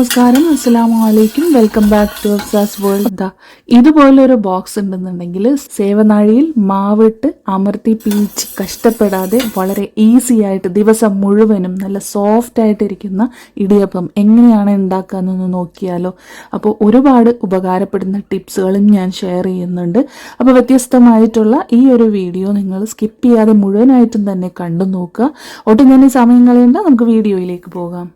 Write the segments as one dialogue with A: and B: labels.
A: നമസ്കാരം. അസ്സലാമു അലൈക്കും. Welcome back to Afsa's world ഇതുപോലൊരു ബോക്സ് ഉണ്ടെന്നുണ്ടെങ്കിൽ സേവനാഴിയിൽ മാവിട്ട് അമർത്തി പീച്ച് കഷ്ടപ്പെടാതെ വളരെ ഈസി ആയിട്ട് ദിവസം മുഴുവനും നല്ല സോഫ്റ്റ് ആയിട്ടിരിക്കുന്ന ഇടിയപ്പം എങ്ങനെയാണ് ഉണ്ടാക്കാന്നൊന്ന് നോക്കിയാലോ. അപ്പോൾ ഒരുപാട് ഉപകാരപ്പെടുന്ന ടിപ്സുകളും ഞാൻ ഷെയർ ചെയ്യുന്നുണ്ട്. അപ്പോൾ വ്യത്യസ്തമായിട്ടുള്ള ഈ ഒരു വീഡിയോ നിങ്ങൾ സ്കിപ്പ് ചെയ്യാതെ മുഴുവനായിട്ടും തന്നെ കണ്ടു നോക്കുക ഒട്ടും തന്നെ സമയം കളയേണ്ട. നമുക്ക് വീഡിയോയിലേക്ക് പോകാം.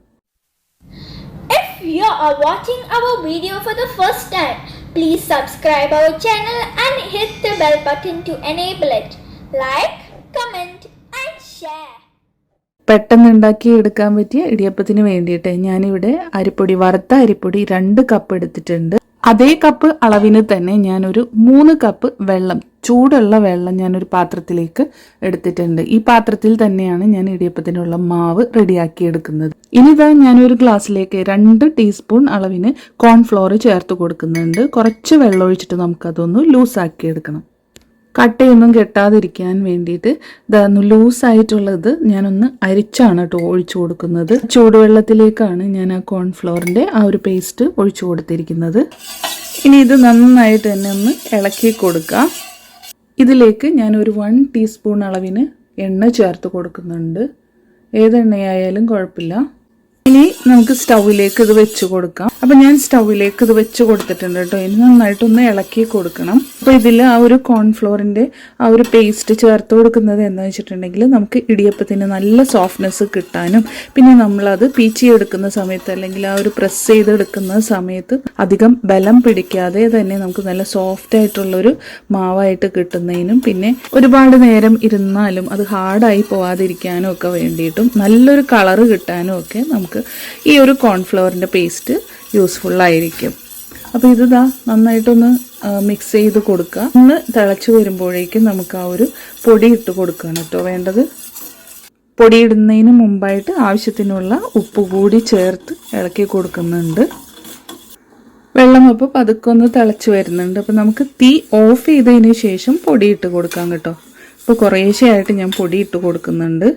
B: You are watching our video for the first time, please subscribe our channel and hit the bell button to enable it. Like, comment and share.
A: പെട്ടെന്ന് ഉണ്ടാക്കി എടുക്കാൻ പറ്റിയ ഇടിയപ്പത്തിന് വേണ്ടിയിട്ട് ഞാനിവിടെ അരിപ്പൊടി വറുത്ത അരിപ്പൊടി രണ്ട് കപ്പ് എടുത്തിട്ടുണ്ട് അതേ കപ്പ് അളവിന് തന്നെ ഞാനൊരു മൂന്ന് കപ്പ് വെള്ളം ചൂടുള്ള വെള്ളം ഞാനൊരു പാത്രത്തിലേക്ക് എടുത്തിട്ടുണ്ട്. ഈ പാത്രത്തിൽ തന്നെയാണ് ഞാൻ ഇടിയപ്പത്തിനുള്ള മാവ് റെഡിയാക്കി എടുക്കുന്നത്. ഇനിതാ ഞാനൊരു ഗ്ലാസ്സിലേക്ക് രണ്ട് ടീസ്പൂൺ അളവിന് കോൺഫ്ലോർ ചേർത്ത് കൊടുക്കുന്നുണ്ട്. കുറച്ച് വെള്ളം ഒഴിച്ചിട്ട് നമുക്കതൊന്ന് ലൂസാക്കി എടുക്കണം. കട്ടയൊന്നും കെട്ടാതിരിക്കാൻ വേണ്ടിയിട്ട് ഇതൊന്ന് ലൂസായിട്ടുള്ളത് ഞാനൊന്ന് അരിച്ചാണ് കേട്ടോ ഒഴിച്ചു കൊടുക്കുന്നത്. ചൂടുവെള്ളത്തിലേക്കാണ് ഞാൻ ആ കോൺഫ്ലോറിന്റെ ആ ഒരു പേസ്റ്റ് ഒഴിച്ചു കൊടുത്തിരിക്കുന്നത്. ഇനി ഇത് നന്നായിട്ട് തന്നെ ഒന്ന് ഇളക്കി കൊടുക്കാം. ഇതിലേക്ക് ഞാൻ ഒരു വൺ ടീസ്പൂൺ അളവിന് എണ്ണ ചേർത്ത് കൊടുക്കുന്നുണ്ട്. ഏതെണ്ണയായാലും കുഴപ്പമില്ല. ഇനി നമുക്ക് സ്റ്റൗവിലേക്ക് ഇത് വെച്ച് കൊടുക്കാം. അപ്പൊ ഞാൻ സ്റ്റൗവിലേക്ക് ഇത് വെച്ച് കൊടുത്തിട്ടുണ്ട് കേട്ടോ. ഇനി നന്നായിട്ടൊന്ന് ഇളക്കി കൊടുക്കണം. അപ്പൊ ഇതിൽ ആ ഒരു കോൺഫ്ലോറിന്റെ ആ ഒരു പേസ്റ്റ് ചേർത്ത് കൊടുക്കുന്നത് എന്ന് വെച്ചിട്ടുണ്ടെങ്കിൽ നമുക്ക് ഇടിയപ്പത്തിന് നല്ല സോഫ്റ്റ്നെസ് കിട്ടാനും പിന്നെ നമ്മളത് പീച്ചി എടുക്കുന്ന സമയത്ത് അല്ലെങ്കിൽ ആ ഒരു പ്രസ് ചെയ്തെടുക്കുന്ന സമയത്ത് അധികം ബലം പിടിക്കാതെ തന്നെ നമുക്ക് നല്ല സോഫ്റ്റ് ആയിട്ടുള്ള ഒരു മാവായിട്ട് കിട്ടുന്നതിനും പിന്നെ ഒരുപാട് നേരം ഇരുന്നാലും അത് ഹാർഡായി പോവാതിരിക്കാനും ഒക്കെ വേണ്ടിയിട്ടും നല്ലൊരു കളറ് കിട്ടാനും ഒക്കെ നമുക്ക് ഈ ഒരു കോൺഫ്ലവറിന്റെ പേസ്റ്റ് യൂസ്ഫുൾ ആയിരിക്കും. അപ്പോൾ ഇത് ദാ നന്നായിട്ടൊന്ന് മിക്സ് ചെയ്ത് കൊടുക്കുക. ഒന്ന് തിളച്ച് വരുമ്പോഴേക്കും നമുക്ക് ആ ഒരു പൊടി ഇട്ട് കൊടുക്കുകയാണ് കേട്ടോ വേണ്ടത്. പൊടിയിടുന്നതിന് മുമ്പായിട്ട് ആവശ്യത്തിനുള്ള ഉപ്പ് കൂടി ചേർത്ത് ഇളക്കി കൊടുക്കുന്നുണ്ട്. വെള്ളം അപ്പോൾ പതുക്കെ ഒന്ന് തിളച്ച് വരുന്നുണ്ട്. അപ്പോൾ നമുക്ക് തീ ഓഫ് ചെയ്തതിന് ശേഷം പൊടി ഇട്ട് കൊടുക്കാം കേട്ടോ. അപ്പോൾ കുറേശ്ശെയായിട്ട് ഞാൻ പൊടി ഇട്ട് കൊടുക്കുന്നുണ്ട്.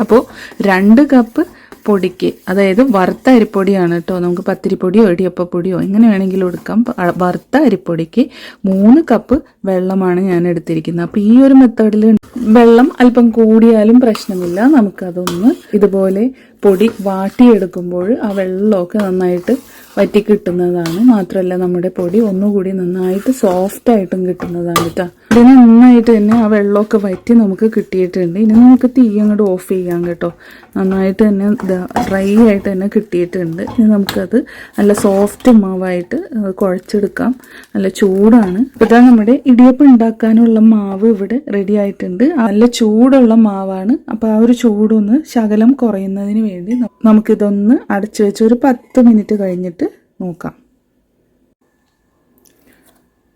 A: അപ്പോൾ രണ്ട് കപ്പ് പൊടിക്ക് അതായത് വറുത്ത അരിപ്പൊടിയാണ് കേട്ടോ നമുക്ക് പത്തിരിപ്പൊടിയോ ഇടിയപ്പപ്പൊടിയോ എങ്ങനെ വേണമെങ്കിലും എടുക്കാം. വറുത്ത അരിപ്പൊടിക്ക് മൂന്ന് കപ്പ് വെള്ളമാണ് ഞാൻ എടുത്തിരിക്കുന്നത്. അപ്പോൾ ഈ ഒരു മെത്തേഡിൽ വെള്ളം അല്പം കൂടിയാലും പ്രശ്നമില്ല. നമുക്കതൊന്ന് ഇതുപോലെ പൊടി വാട്ടിയെടുക്കുമ്പോൾ ആ വെള്ളമൊക്കെ നന്നായിട്ട് വറ്റി കിട്ടുന്നതാണ് മാത്രമല്ല നമ്മുടെ പൊടി ഒന്നുകൂടി നന്നായിട്ട് സോഫ്റ്റായിട്ടും കിട്ടുന്നതാണ് കേട്ടോ ഇതിന് നന്നായിട്ട് തന്നെ ആ വെള്ളമൊക്കെ വറ്റി നമുക്ക് കിട്ടിയിട്ടുണ്ട്. ഇനി നമുക്ക് തീ അങ്ങോട്ട് ഓഫ് ചെയ്യാം കേട്ടോ. നന്നായിട്ട് തന്നെ ഡ്രൈ ആയിട്ട് തന്നെ കിട്ടിയിട്ടുണ്ട്. ഇനി നമുക്കത് നല്ല സോഫ്റ്റ് മാവായിട്ട് കുഴച്ചെടുക്കാം. നല്ല ചൂടാണ്. ഇതാ നമ്മുടെ ഇടിയപ്പം ഉണ്ടാക്കാനുള്ള മാവ് ഇവിടെ റെഡി ആയിട്ടുണ്ട്. നല്ല ചൂടുള്ള മാവാണ്. അപ്പോൾ ആ ഒരു ചൂടൊന്ന് ശകലം കുറയുന്നതിന് വേണ്ടി നമുക്കിതൊന്ന് അടച്ചു വെച്ച് ഒരു പത്ത് മിനിറ്റ് കഴിഞ്ഞിട്ട് നോക്കാം.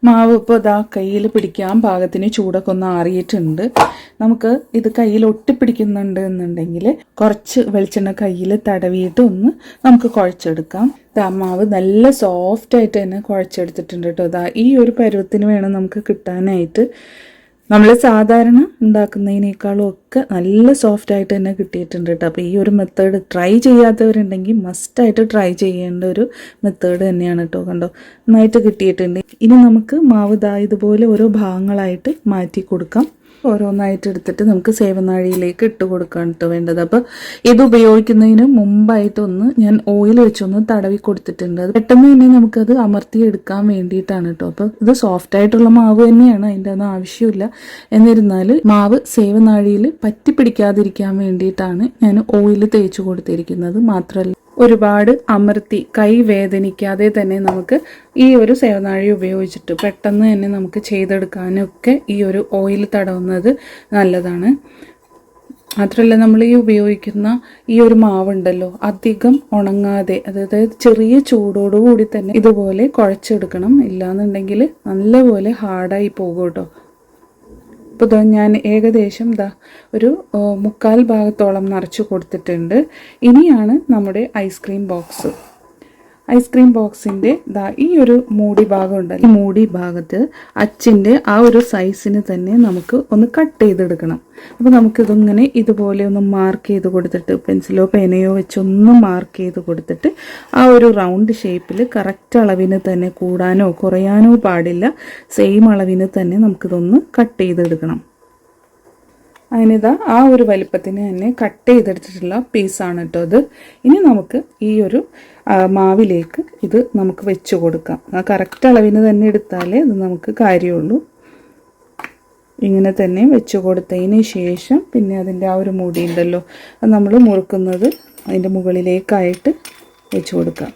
A: മാവ് ഇപ്പോൾ ഇതാ കയ്യിൽ പിടിക്കാൻ പാകത്തിന് ചൂടൊക്കെ ഒന്ന് ആറിയിട്ടുണ്ട്. നമുക്ക് ഇത് കയ്യിൽ ഒട്ടിപ്പിടിക്കുന്നുണ്ട് എന്നുണ്ടെങ്കിൽ കുറച്ച് വെളിച്ചെണ്ണ കയ്യിൽ തടവിയിട്ട് ഒന്ന് നമുക്ക് കുഴച്ചെടുക്കാം. ഇതാ മാവ് നല്ല സോഫ്റ്റായിട്ട് തന്നെ കുഴച്ചെടുത്തിട്ടുണ്ട് കേട്ടോ. ഇതാ ഈ ഒരു പരുവത്തിന് വേണം നമുക്ക് കിട്ടാനായിട്ട്. നമ്മൾ സാധാരണ ഉണ്ടാക്കുന്നതിനേക്കാളും ഒക്കെ നല്ല സോഫ്റ്റ് ആയിട്ട് തന്നെ കിട്ടിയിട്ടുണ്ട് കേട്ടോ. അപ്പോൾ ഈ ഒരു മെത്തേഡ് ട്രൈ ചെയ്യാത്തവരുണ്ടെങ്കിൽ മസ്റ്റായിട്ട് ട്രൈ ചെയ്യേണ്ട ഒരു മെത്തേഡ് തന്നെയാണ് കേട്ടോ കണ്ടോ. നന്നായിട്ട് കിട്ടിയിട്ടുണ്ട്. ഇനി നമുക്ക് മാവ് ദാ ഇതുപോലെ ഓരോ ഭാഗങ്ങളായിട്ട് മാറ്റി കൊടുക്കാം. ഓരോന്നായിട്ട് എടുത്തിട്ട് നമുക്ക് സേവനാഴിയിലേക്ക് ഇട്ട് കൊടുക്കാൻ വേണ്ടത്. അപ്പോൾ ഇത് ഉപയോഗിക്കുന്നതിന് മുമ്പായിട്ടൊന്ന് ഞാൻ ഓയിൽ വെച്ചൊന്ന് തടവി കൊടുത്തിട്ടുണ്ട്. പെട്ടെന്ന് തന്നെ നമുക്കത് അമർത്തി എടുക്കാൻ വേണ്ടിയിട്ടാണ് കേട്ടോ അപ്പോൾ ഇത് സോഫ്റ്റ് ആയിട്ടുള്ള മാവ് തന്നെയാണ് അതിന്റെ ഒന്നും ആവശ്യമില്ല. എന്നിരുന്നാൽ മാവ് സേവനാഴിയിൽ പറ്റി പിടിക്കാതിരിക്കാൻ വേണ്ടിയിട്ടാണ് ഞാൻ ഓയിൽ തേച്ച് കൊടുത്തിരിക്കുന്നത്. മാത്രമല്ല ഒരുപാട് അമർത്തി കൈ വേദനിക്കാതെ തന്നെ നമുക്ക് ഈ ഒരു സേവനാഴി ഉപയോഗിച്ചിട്ട് പെട്ടെന്ന് തന്നെ നമുക്ക് ചെയ്തെടുക്കാനൊക്കെ ഈ ഒരു ഓയിൽ തടവുന്നത് നല്ലതാണ്. മാത്രമല്ല നമ്മൾ ഈ ഉപയോഗിക്കുന്ന ഈ ഒരു മാവുണ്ടല്ലോ അധികം ഉണങ്ങാതെ അതായത് ചെറിയ ചൂടോടുകൂടി തന്നെ ഇതുപോലെ കുഴച്ചെടുക്കണം. ഇല്ലാന്നുണ്ടെങ്കിൽ നല്ലപോലെ ഹാർഡായി പോകും കേട്ടോ. ഇപ്പോൾ ഞാൻ ഏകദേശം ദാ ഒരു മുക്കാൽ ഭാഗത്തോളം നിറച്ച് കൊടുത്തിട്ടുണ്ട്. ഇനിയാണ് നമ്മുടെ ഐസ്ക്രീം ബോക്സ്. ഐസ്ക്രീം ബോക്സിന്റെ ദാ ഈ ഒരു മൂടി ഭാഗം ഉണ്ടല്ലോ. ഈ മൂടി ഭാഗത്ത് അച്ചിന്റെ ആ ഒരു സൈസിന് തന്നെ നമുക്ക് ഒന്ന് കട്ട് ചെയ്തെടുക്കണം. അപ്പോൾ നമുക്കിതിങ്ങനെ ഇതുപോലെ ഒന്ന് മാർക്ക് ചെയ്ത് കൊടുത്തിട്ട് പെൻസിലോ പേനയോ വെച്ച് ഒന്ന് മാർക്ക് ചെയ്ത് കൊടുത്തിട്ട് ആ ഒരു റൗണ്ട് ഷേപ്പിൽ കറക്റ്റ് അളവിന് തന്നെ കൂടാനോ കുറയാനോ പാടില്ല. സെയിം അളവിന് തന്നെ നമുക്കിതൊന്ന് കട്ട് ചെയ്തെടുക്കണം. അതിനിതാ ആ ഒരു വലിപ്പത്തിന് തന്നെ കട്ട് ചെയ്തെടുത്തിട്ടുള്ള പീസാണ് കേട്ടോ അത്. ഇനി നമുക്ക് ഈ ഒരു മാവിലേക്ക് ഇത് നമുക്ക് വെച്ച് കൊടുക്കാം. ആ കറക്റ്റ് അളവിന് തന്നെ എടുത്താലേ ഇത് നമുക്ക് കാര്യമുള്ളൂ. ഇങ്ങനെ തന്നെ വെച്ച് കൊടുത്തതിന് ശേഷം പിന്നെ അതിന്റെ ആ ഒരു മുടി ഉണ്ടല്ലോ അത് നമ്മൾ മുറുക്കുന്നത് അതിന്റെ മുകളിലേക്കായിട്ട് വെച്ച് കൊടുക്കാം.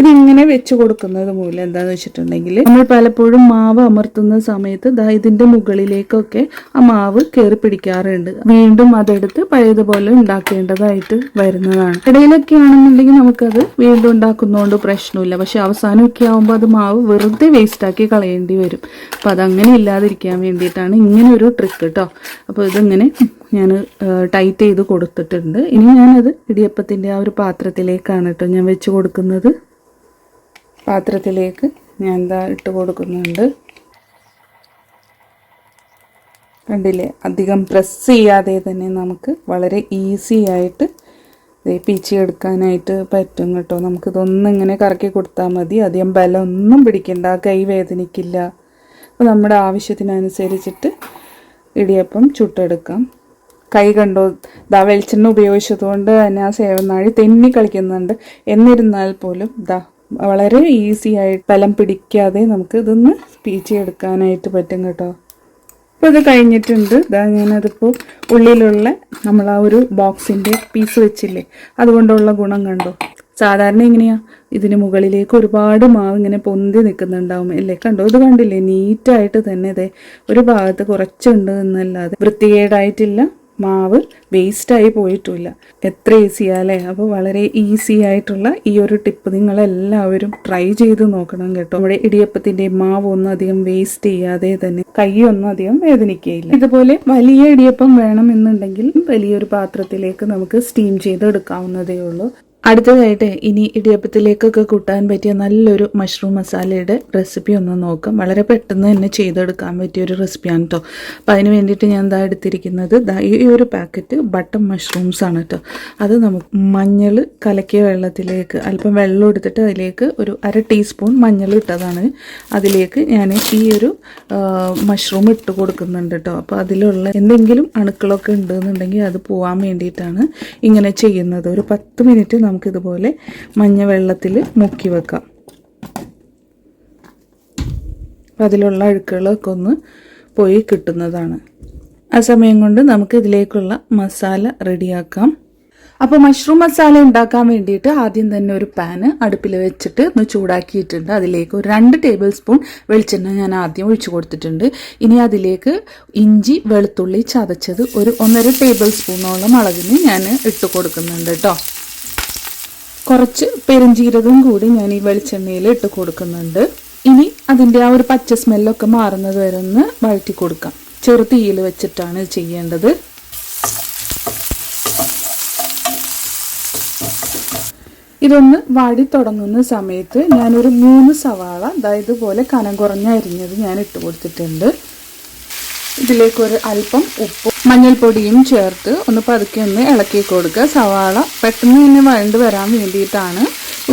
A: ഇതിങ്ങനെ വെച്ച് കൊടുക്കുന്നത് മൂലം എന്താണെന്ന് വെച്ചിട്ടുണ്ടെങ്കിൽ നമ്മൾ പലപ്പോഴും മാവ് അമർത്തുന്ന സമയത്ത് ദാ ഇതിന്റെ മുകളിലേക്കൊക്കെ ആ മാവ് കയറി പിടിക്കാറുണ്ട്. വീണ്ടും അതെടുത്ത് പഴയതുപോലെ ഉണ്ടാക്കേണ്ടതായിട്ട് വരുന്നതാണ്. ഇടയിലൊക്കെ ആണെന്നുണ്ടെങ്കിൽ നമുക്കത് വീണ്ടും ഉണ്ടാക്കുന്നതുകൊണ്ട് പ്രശ്നമില്ല. പക്ഷെ അവസാനമൊക്കെ ആകുമ്പോൾ അത് മാവ് വെറുതെ വേസ്റ്റാക്കി കളയേണ്ടി വരും. അപ്പോൾ അതങ്ങനെ ഇല്ലാതിരിക്കാൻ വേണ്ടിയിട്ടാണ് ഇങ്ങനെ ഒരു ട്രിക്ക് കേട്ടോ അപ്പോൾ ഇതിങ്ങനെ ഞാൻ ടൈറ്റ് ചെയ്ത് കൊടുത്തിട്ടുണ്ട്. ഇനി ഞാനത് ഇടിയപ്പത്തിന്റെ ആ ഒരു പാത്രത്തിലേക്കാണ് കേട്ടോ ഞാൻ വെച്ച് കൊടുക്കുന്നത്. പാത്രത്തിലേക്ക് ഞാൻ എന്താ ഇട്ട് കൊടുക്കുന്നുണ്ട്. കണ്ടില്ലേ? അധികം പ്രസ് ചെയ്യാതെ തന്നെ നമുക്ക് വളരെ ഈസി ആയിട്ട് പീച്ചിയെടുക്കാനായിട്ട് പറ്റും കേട്ടോ. നമുക്കിതൊന്നും ഇങ്ങനെ കറക്കി കൊടുത്താൽ മതി. അധികം ബലമൊന്നും പിടിക്കണ്ട. കൈ വേദനിക്കില്ല. അപ്പോൾ നമ്മുടെ ആവശ്യത്തിനനുസരിച്ചിട്ട് ഇടിയപ്പം ചുട്ടെടുക്കാം. കൈ കണ്ടോ? ദാ വെളിച്ചെണ്ണ ഉപയോഗിച്ചതുകൊണ്ട് തന്നെ ആ സേവനാഴി തെന്നി കളിക്കുന്നുണ്ട്. എന്നിരുന്നാൽ പോലും ദാ വളരെ ഈസി ആയിട്ട് ബലം പിടിക്കാതെ നമുക്ക് ഇതൊന്ന് പീച്ചെടുക്കാനായിട്ട് പറ്റും കേട്ടോ. അപ്പോൾ ഇത് കഴിഞ്ഞിട്ടുണ്ട്. ഇതാ ഞാനതിപ്പോൾ ഉള്ളിലുള്ള നമ്മൾ ആ ഒരു ബോക്സിന്റെ പീസ് വെച്ചില്ലേ? അതുകൊണ്ടുള്ള ഗുണം കണ്ടോ? സാധാരണ എങ്ങനെയാ? ഇതിന് മുകളിലേക്ക് ഒരുപാട് മാവ് ഇങ്ങനെ പൊന്തി നിൽക്കുന്നുണ്ടാവും അല്ലേ? കണ്ടോ? ഇത് കണ്ടില്ലേ? നീറ്റായിട്ട് തന്നെ ഇതേ ഒരു ഭാഗത്ത് കുറച്ചുണ്ട് എന്നല്ലാതെ വൃത്തികേടായിട്ടില്ല. മാവ് വേസ്റ്റായി പോയിട്ടില്ല. എത്ര ഈസി അല്ലേ? അപ്പോൾ വളരെ ഈസി ആയിട്ടുള്ള ഈ ഒരു ടിപ്പ് നിങ്ങളെല്ലാവരും ട്രൈ ചെയ്ത് നോക്കണം കേട്ടോ. നമ്മുടെ ഇടിയപ്പത്തിന്റെ മാവ് ഒന്നും അധികം വേസ്റ്റ് ചെയ്യാതെ തന്നെ കൈയൊന്നും അധികം വേദനിക്കുകയില്ല ഇതുപോലെ വലിയ ഇടിയപ്പം വേണമെന്നുണ്ടെങ്കിൽ വലിയൊരു പാത്രത്തിലേക്ക് നമുക്ക് സ്റ്റീം ചെയ്ത് എടുക്കാവുന്നതേ ഉള്ളൂ. അടുത്തതായിട്ട് ഇനി ഇടിയപ്പത്തിലേക്കൊക്കെ കൂട്ടാൻ പറ്റിയ നല്ലൊരു മഷ്റൂം മസാലയുടെ റെസിപ്പി ഒന്ന് നോക്കാം. വളരെ പെട്ടെന്ന് തന്നെ ചെയ്തെടുക്കാൻ പറ്റിയ ഒരു റെസിപ്പിയാണ് കേട്ടോ അപ്പോൾ അതിന് വേണ്ടിയിട്ട് ഞാൻ എന്താ എടുത്തിരിക്കുന്നത് ഈ ഒരു പാക്കറ്റ് ബട്ടർ മഷ്റൂംസ് ആണ് കേട്ടോ അത് നമുക്ക് മഞ്ഞൾ കലക്കിയ വെള്ളത്തിലേക്ക് അല്പം വെള്ളം എടുത്തിട്ട് അതിലേക്ക് ഒരു അര ടീസ്പൂൺ മഞ്ഞൾ ഇട്ടതാണ്. അതിലേക്ക് ഞാൻ ഈ ഒരു മഷ്റൂം ഇട്ട് കൊടുക്കുന്നുണ്ട് കേട്ടോ അപ്പോൾ അതിലുള്ള എന്തെങ്കിലും അണുക്കളൊക്കെ ഉണ്ടെന്നുണ്ടെങ്കിൽ അത് പോകാൻ വേണ്ടിയിട്ടാണ് ഇങ്ങനെ ചെയ്യുന്നത്. ഒരു പത്ത് മിനിറ്റ് നമുക്കിതുപോലെ മഞ്ഞ വെള്ളത്തിൽ മുക്കി വെക്കാം. അപ്പം അതിലുള്ള അഴുക്കുകളൊക്കെ ഒന്ന് പോയി കിട്ടുന്നതാണ്. ആ സമയം കൊണ്ട് നമുക്ക് ഇതിലേക്കുള്ള മസാല റെഡിയാക്കാം. അപ്പോൾ മഷ്റൂം മസാല ഉണ്ടാക്കാൻ വേണ്ടിയിട്ട് ആദ്യം തന്നെ ഒരു പാന് അടുപ്പിൽ വെച്ചിട്ട് ഒന്ന് ചൂടാക്കിയിട്ടുണ്ട്. അതിലേക്ക് ഒരു രണ്ട് ടേബിൾ സ്പൂൺ വെളിച്ചെണ്ണ ഞാൻ ആദ്യം ഒഴിച്ചു കൊടുത്തിട്ടുണ്ട്. ഇനി അതിലേക്ക് ഇഞ്ചി വെളുത്തുള്ളി ചതച്ചത് ഒരു ഒന്നര ടേബിൾ സ്പൂണോളം അളവിന് ഞാൻ ഇട്ട് കൊടുക്കുന്നുണ്ട് കേട്ടോ. കുറച്ച് പെരുംജീരകം കൂടി ഞാൻ ഈ വെളിച്ചെണ്ണയിൽ ഇട്ട് കൊടുക്കുന്നുണ്ട്. ഇനി അതിന്റെ ആ ഒരു പച്ച സ്മെല്ലൊക്കെ മാറുന്നത് വരെ ഒന്ന് വഴറ്റി കൊടുക്കാം. ചെറു തീയിൽ വെച്ചിട്ടാണ് ചെയ്യേണ്ടത്. ഇതൊന്ന് വാടി തുടങ്ങുന്ന സമയത്ത് ഞാനൊരു മൂന്ന് സവാള അതായത് പോലെ കനം കുറഞ്ഞ അരിഞ്ഞത് ഞാൻ ഇട്ട് കൊടുത്തിട്ടുണ്ട്. ഇതിലേക്കൊരു അല്പം ഉപ്പും മഞ്ഞൾപ്പൊടിയും ചേർത്ത് ഒന്ന് പതുക്കെ ഒന്ന് ഇളക്കി കൊടുക്കുക. സവാള പെട്ടെന്ന് തന്നെ വഴണ്ട് വരാൻ വേണ്ടിയിട്ടാണ്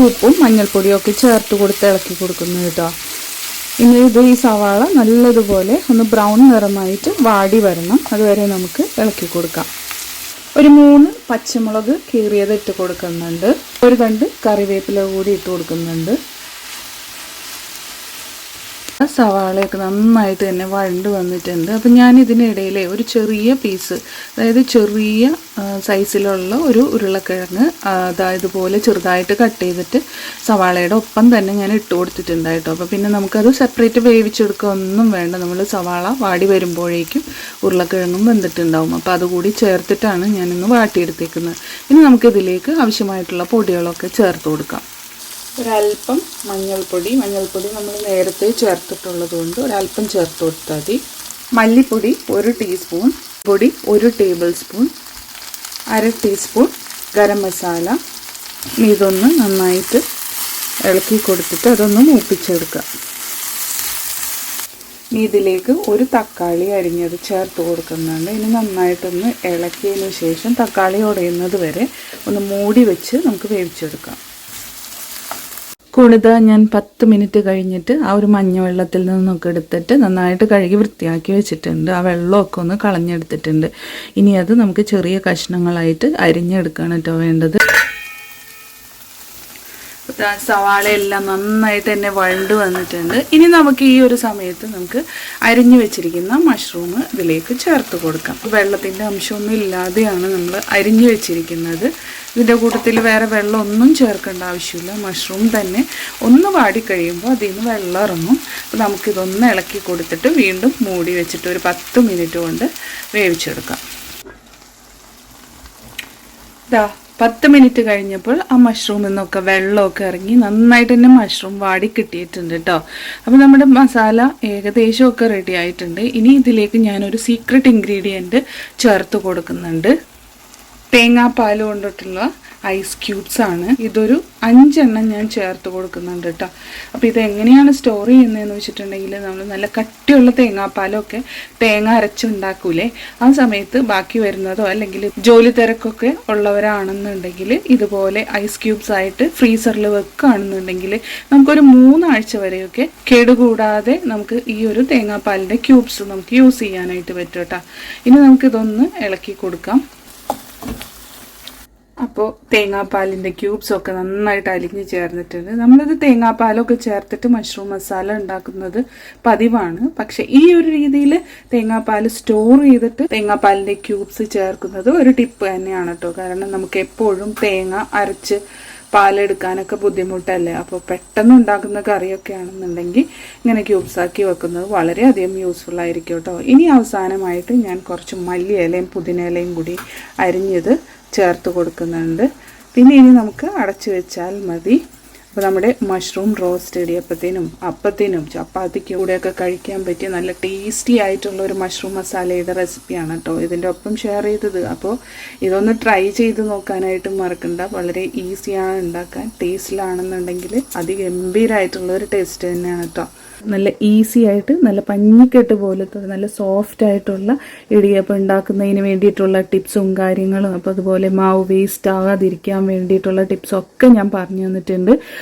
A: ഉപ്പും മഞ്ഞൾപ്പൊടിയും ഒക്കെ ചേർത്ത് കൊടുത്ത് ഇളക്കി കൊടുക്കുന്നത് കേട്ടോ. ഇനി ഇത് ഈ സവാള നല്ലതുപോലെ ഒന്ന് ബ്രൗൺ നിറമായിട്ട് വാടി വരണം. അതുവരെ നമുക്ക് ഇളക്കി കൊടുക്കാം. ഒരു മൂന്ന് പച്ചമുളക് കീറിയത് ഇട്ട് കൊടുക്കുന്നുണ്ട്. ഒരു രണ്ട് കറിവേപ്പില കൂടി ഇട്ട് കൊടുക്കുന്നുണ്ട്. സവാളയൊക്കെ നന്നായിട്ട് തന്നെ വഴണ്ട് വന്നിട്ടുണ്ട്. അപ്പം ഞാൻ ഇതിനിടയിലെ ഒരു ചെറിയ പീസ് അതായത് ചെറിയ സൈസിലുള്ള ഒരു ഉരുളക്കിഴങ്ങ് അതായത് പോലെ ചെറുതായിട്ട് കട്ട് ചെയ്തിട്ട് സവാളയുടെ ഒപ്പം തന്നെ ഞാൻ ഇട്ട് കൊടുത്തിട്ടുണ്ട് കേട്ടോ. അപ്പോൾ പിന്നെ നമുക്കത് സെപ്പറേറ്റ് വേവിച്ചെടുക്കുക ഒന്നും വേണ്ട. നമ്മൾ സവാള വാടി വരുമ്പോഴേക്കും ഉരുളക്കിഴങ്ങും വെന്തിട്ടുണ്ടാവും. അപ്പോൾ അതുകൂടി ചേർത്തിട്ടാണ് ഞാനിന്ന് വാട്ടിയെടുത്തേക്കുന്നത്. ഇനി നമുക്കിതിലേക്ക് ആവശ്യമായിട്ടുള്ള പൊടികളൊക്കെ ചേർത്ത് കൊടുക്കാം. ഒരല്പം മഞ്ഞൾപ്പൊടി. മഞ്ഞൾപ്പൊടി നമ്മൾ നേരത്തെ ചേർത്തിട്ടുള്ളത് കൊണ്ട് ഒരല്പം ചേർത്ത് കൊടുത്താൽ മതി. മല്ലിപ്പൊടി ഒരു ടീസ്പൂൺ. പൊടി ഒരു ടേബിൾ സ്പൂൺ. അര ടീസ്പൂൺ ഗരം മസാല. ഇതൊന്ന് നന്നായിട്ട് ഇളക്കി കൊടുത്തിട്ട് അതൊന്ന് മൂപ്പിച്ചെടുക്കുക. ഇതിലേക്ക് ഒരു തക്കാളി അരിഞ്ഞത് ചേർത്ത് കൊടുക്കുന്നുണ്ട് ഇനി നന്നായിട്ടൊന്ന് ഇളക്കിയതിന് ശേഷം തക്കാളി ഉടയുന്നത് വരെ ഒന്ന് മൂടി വെച്ച് നമുക്ക് വേവിച്ചെടുക്കാം. കുണിത ഞാൻ പത്ത് മിനിറ്റ് കഴിഞ്ഞിട്ട് ആ ഒരു മഞ്ഞവെള്ളത്തിൽ നിന്നൊക്കെ എടുത്തിട്ട് നന്നായിട്ട് കഴുകി വൃത്തിയാക്കി വെച്ചിട്ടുണ്ട്. ആ വെള്ളമൊക്കെ ഒന്ന് കളഞ്ഞെടുത്തിട്ടുണ്ട്. ഇനി അത് നമുക്ക് ചെറിയ കഷ്ണങ്ങളായിട്ട് അരിഞ്ഞെടുക്കുകയാണ് കേട്ടോ വേണ്ടത്. സവാളയെല്ലാം നന്നായിട്ട് തന്നെ വഴണ്ട് വന്നിട്ടുണ്ട്. ഇനി നമുക്ക് ഈ ഒരു സമയത്ത് നമുക്ക് അരിഞ്ഞു വെച്ചിരിക്കുന്ന മഷ്റൂം ഇതിലേക്ക് ചേർത്ത് കൊടുക്കാം. വെള്ളത്തിന്റെ അംശമൊന്നും ഇല്ലാതെയാണ് നമ്മൾ അരിഞ്ഞു വെച്ചിരിക്കുന്നത്. ഇതിന്റെ കൂട്ടത്തിൽ വേറെ വെള്ളം ഒന്നും ചേർക്കേണ്ട ആവശ്യമില്ല. മഷ്റൂം തന്നെ ഒന്ന് വാടി കഴിയുമ്പോൾ അതിൽ നിന്ന് വെള്ളം ഇറങ്ങും. അപ്പോൾ നമുക്കിതൊന്ന് ഇളക്കി കൊടുത്തിട്ട് വീണ്ടും മൂടി വെച്ചിട്ട് ഒരു പത്ത് മിനിറ്റ് കൊണ്ട് വേവിച്ചെടുക്കാം. ദാ പത്ത് മിനിറ്റ് കഴിഞ്ഞപ്പോൾ ആ മഷ്റൂമിൽ നിന്നൊക്കെ വെള്ളമൊക്കെ ഇറങ്ങി നന്നായിട്ട് തന്നെ മഷ്റൂം വാടി കിട്ടിയിട്ടുണ്ട് കേട്ടോ അപ്പോൾ നമ്മുടെ മസാല ഏകദേശമൊക്കെ റെഡി ആയിട്ടുണ്ട്. ഇനി ഇതിലേക്ക് ഞാനൊരു സീക്രട്ട് ഇൻഗ്രീഡിയന്റ് ചേർത്ത് കൊടുക്കുന്നുണ്ട്. തേങ്ങാപ്പാൽ കൊണ്ടിട്ടുള്ള ഐസ് ക്യൂബ്സ് ആണ്. ഇതൊരു അഞ്ചെണ്ണം ഞാൻ ചേർത്ത് കൊടുക്കുന്നുണ്ട് കേട്ടോ. അപ്പോൾ ഇത് എങ്ങനെയാണ് സ്റ്റോർ ചെയ്യുന്നതെന്ന് വെച്ചിട്ടുണ്ടെങ്കിൽ നമ്മൾ നല്ല കട്ടിയുള്ള തേങ്ങാപ്പാലൊക്കെ തേങ്ങ അരച്ചുണ്ടാക്കൂലേ? ആ സമയത്ത് ബാക്കി വരുന്നതോ അല്ലെങ്കിൽ ജോലി തിരക്കൊക്കെ ഉള്ളവരാണെന്നുണ്ടെങ്കിൽ ഇതുപോലെ ഐസ് ക്യൂബ്സ് ആയിട്ട് ഫ്രീസറിൽ വെക്കുകയാണെന്നുണ്ടെങ്കിൽ നമുക്കൊരു മൂന്നാഴ്ച വരെയൊക്കെ കേടുകൂടാതെ നമുക്ക് ഈ ഒരു തേങ്ങാപ്പാലിന്റെ ക്യൂബ്സ് നമുക്ക് യൂസ് ചെയ്യാനായിട്ട് പറ്റും കേട്ടോ. ഇനി നമുക്കിതൊന്ന് ഇളക്കി കൊടുക്കാം. അപ്പോൾ തേങ്ങാപ്പാലിന്റെ ക്യൂബ്സൊക്കെ നന്നായിട്ട് അലിഞ്ഞ് ചേർന്നിട്ടുണ്ട്. നമ്മളിത് തേങ്ങാപ്പാലൊക്കെ ചേർത്തിട്ട് മഷ്റൂം മസാല ഉണ്ടാക്കുന്നത് പതിവാണ്. പക്ഷെ ഈ ഒരു രീതിയിൽ തേങ്ങാപ്പാൽ സ്റ്റോർ ചെയ്തിട്ട് തേങ്ങാപ്പാലിന്റെ ക്യൂബ്സ് ചേർക്കുന്നത് ഒരു ടിപ്പ് തന്നെയാണ് കേട്ടോ കാരണം നമുക്ക് എപ്പോഴും തേങ്ങ അരച്ച് പാലെടുക്കാനൊക്കെ ബുദ്ധിമുട്ടല്ലേ? അപ്പോൾ പെട്ടെന്ന് ഉണ്ടാക്കുന്ന കറിയൊക്കെ ആണെന്നുണ്ടെങ്കിൽ ഇങ്ങനെ ക്യൂബ്സാക്കി വെക്കുന്നത് വളരെയധികം യൂസ്ഫുൾ ആയിരിക്കും കേട്ടോ. ഇനി അവസാനമായിട്ട് ഞാൻ കുറച്ച് മല്ലിയിലയും പുതിനയിലയും കൂടി അരിഞ്ഞത് ചേർത്ത് കൊടുക്കുന്നുണ്ട്. പിന്നെ ഇനി നമുക്ക് അടച്ചു വെച്ചാൽ മതി. അപ്പോൾ നമ്മുടെ മഷ്റൂം റോസ്റ്റ് ഇടിയപ്പത്തിനും അപ്പത്തിനും ചപ്പാത്തിക്ക് കൂടെയൊക്കെ കഴിക്കാൻ പറ്റിയ നല്ല ടേസ്റ്റി ആയിട്ടുള്ള ഒരു മഷ്റൂം മസാലയുടെ റെസിപ്പിയാണ് കേട്ടോ ഇതിന്റെ ഒപ്പം ഷെയർ ചെയ്തത്. അപ്പോൾ ഇതൊന്ന് ട്രൈ ചെയ്ത് നോക്കാനായിട്ട് മറക്കണ്ട. വളരെ ഈസിയാണ് ഉണ്ടാക്കാൻ. ടേസ്റ്റിലാണെന്നുണ്ടെങ്കിൽ അതിഗംഭീരമായിട്ടുള്ള ഒരു ടേസ്റ്റ് തന്നെയാണ് കേട്ടോ നല്ല ഈസി ആയിട്ട് നല്ല പഞ്ഞിക്കെട്ട് പോലത്തെ നല്ല സോഫ്റ്റ് ആയിട്ടുള്ള ഇടിയപ്പം ഉണ്ടാക്കുന്നതിന് വേണ്ടിയിട്ടുള്ള ടിപ്സും കാര്യങ്ങളും അപ്പോൾ അതുപോലെ മാവ് വേസ്റ്റ് ആകാതിരിക്കാൻ വേണ്ടിയിട്ടുള്ള ടിപ്സും ഒക്കെ ഞാൻ പറഞ്ഞു തന്നിട്ടുണ്ട്.